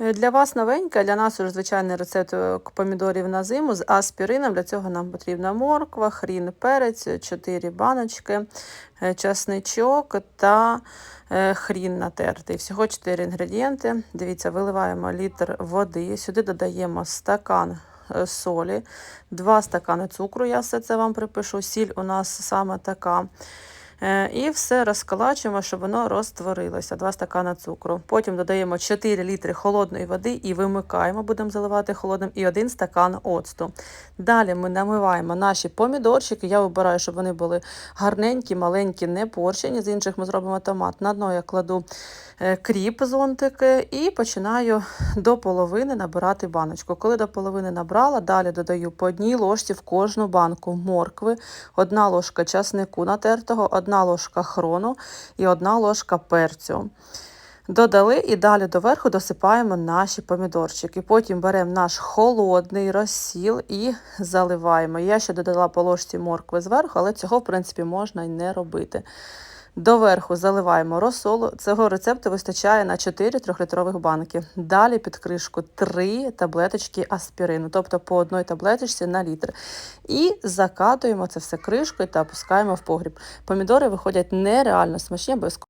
Е, Для вас новенька, для нас уже звичайний рецепт е, помідорів на зиму з аспірином. Для цього нам потрібна морква, хрін, перець, 4 баночки, е, часничок та хрін натертий. Всього 4 інгредієнти. Дивіться, виливаємо літр води, сюди додаємо стакан солі, 2 стакани цукру, я все це вам припишу. Сіль у нас саме така. Е, І все розкалачуємо, щоб воно розтворилося. 2 стакана цукру. Потім додаємо 4 літри холодної води і вимикаємо, будемо заливати холодним, і 1 стакан оцту. Далі ми намиваємо наші помідорчики. Я вибираю, щоб вони були гарненькі, маленькі, не порчені. З інших ми зробимо томат. На дно я кладу е, кріп зонтики і починаю до половини набирати баночку. Коли до половини набрала, далі додаю по одній ложці в кожну банку моркви, одна ложка часнику натертого, одна ложка хрону і одна ложка перцю. Додали і далі доверху досипаємо наші помідорчики. Потім беремо наш холодний розсіл і заливаємо. Я ще додала по ложці моркви зверху, але цього, в принципі, можна й не робити. Доверху заливаємо розсолу. Цього рецепту вистачає на 4 трьохлітрових банки. Далі під кришку 3 таблеточки аспірину, тобто по одній таблеточці на літр. І закатуємо це все кришкою та опускаємо в погріб. Помідори виходять нереально смачні, обов'язково